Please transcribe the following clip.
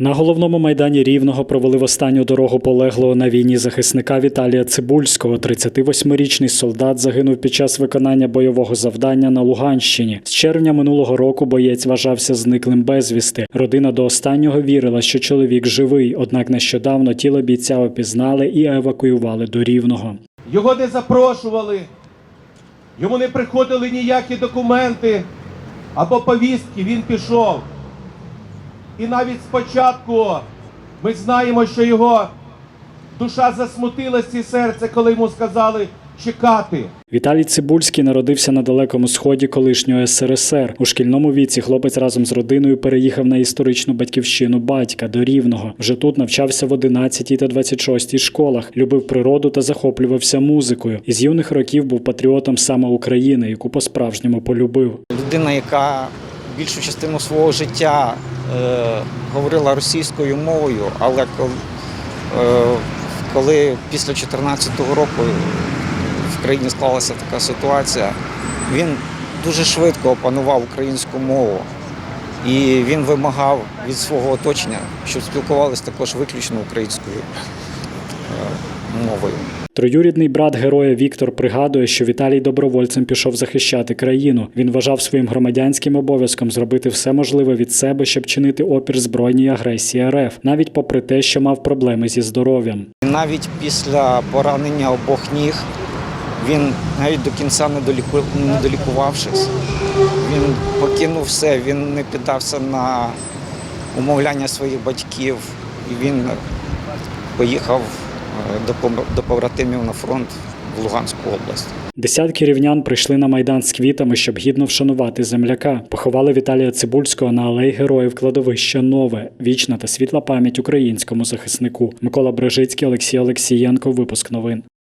На головному майдані Рівного провели в останню дорогу полеглого на війні захисника Віталія Цибульського. 38-річний солдат загинув під час виконання бойового завдання на Луганщині. З червня минулого року боєць вважався зниклим безвісти. Родина до останнього вірила, що чоловік живий, однак нещодавно тіло бійця опізнали і евакуювали до Рівного. Його не запрошували, йому не приходили ніякі документи або повістки, він пішов. І навіть спочатку ми знаємо, що його душа засмутилась і серце, коли йому сказали чекати. Віталій Цибульський народився на далекому сході колишнього СРСР. У шкільному віці хлопець разом з родиною переїхав на історичну батьківщину батька до Рівного. Вже тут навчався в 11 та 26 школах, любив природу та захоплювався музикою. Із юних років був патріотом саме України, яку по-справжньому полюбив. людина, яка більшу частину свого життя говорила російською мовою, але коли, е, коли після 2014 року в країні склалася така ситуація, він дуже швидко опанував українську мову. І він вимагав від свого оточення, щоб спілкувалися також виключно українською е, мовою. Троюрідний брат героя Віктор пригадує, що Віталій добровольцем пішов захищати країну. Він вважав своїм громадянським обов'язком зробити все можливе від себе, щоб чинити опір збройній агресії РФ, навіть попри те, що мав проблеми зі здоров'ям. Навіть після поранення обох ніг він навіть до кінця не, доліку... долікувавшись, він покинув все, він не піддався на умовляння своїх батьків, і він поїхав до, побратимів на фронт в Луганську область. Десятки рівнян прийшли на майдан з квітами, щоб гідно вшанувати земляка. Поховали Віталія Цибульського на алеї героїв кладовища Нове. Вічна та світла пам'ять українському захиснику. Микола Брежицький, Олексій Олексієнко. Випуск новин.